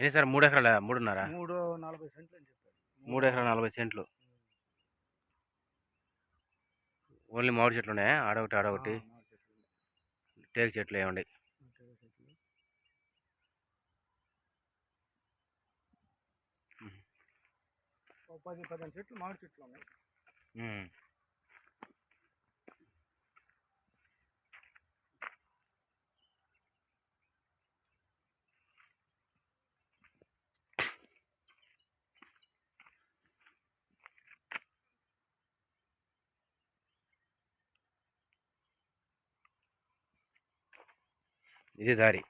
ఎన్ని సార్? మూడు ఎకరాల మూడున్నర? మూడు నలభై సెంట్లు అని చెప్పారు. మూడు ఎకరాల నలభై సెంట్లు. ఓన్లీ మామిడి చెట్లు ఉన్నాయా? ఆడొకటి ఆడొకటి. టేకు చెట్లు ఏమండి పది పదిహేను చెట్లు మామిడి చెట్లు ఉన్నాయి. ఇది దారి.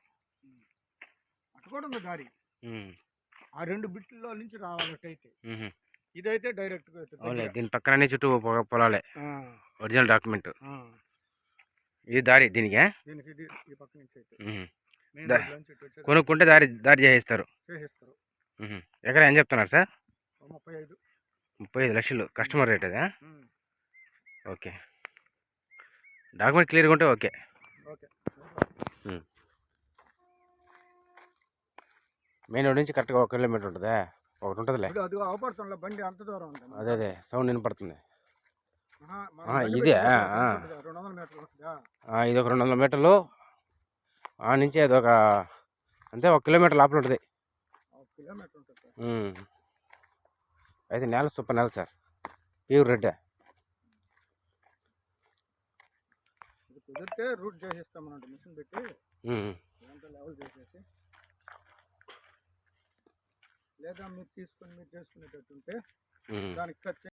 అటు కూడా ఉంది దారి. ఆ రెండు బిట్లలో నుంచి రావాలి అటు అయితే ఉహు. ఇదైతే అవునులే దగ్గర. దీని పక్కన చుట్టూ పొలాలే. Original document. ఇది దారి దీనికి? ఇది ఈ పక్క నుంచి అయితే. కొనుక్కుంటే దారి దారి చేసేస్తారు. చేసేస్తారు. ఎకరా ఏం చెప్తున్నారు సార్? ముప్పై ఐదు. ముప్పై ఐదు లక్షలు. కస్టమర్ రేట్ అదా ఓకే. డాక్యుమెంట్ క్లియర్గా ఉంటే ఓకే. మెయిన్ రోడ్ నుంచి కరెక్ట్గా ఒక కిలోమీటర్ ఉంటుందా? ఒకటి ఉంటుందిలే బండి అంత దూరం ఉంటుంది అదే అదే. సౌండ్ వినపడుతుంది. ఇదే, ఇది ఒక రెండు వందల మీటర్లు ఆ నుంచి అది ఒక అంతే ఒక కిలోమీటర్ లోపల ఉంటుంది. అయితే నేల సూపర్ నేల సార్. Pure red. కుదిరితే రూట్ చేసేస్తామనండి మిషన్ పెట్టి. లెవెల్ చేసేసి. లేదా మీరు తీసుకొని మీరు చేసుకునేటట్టు ఉంటే దానికి ఖర్చు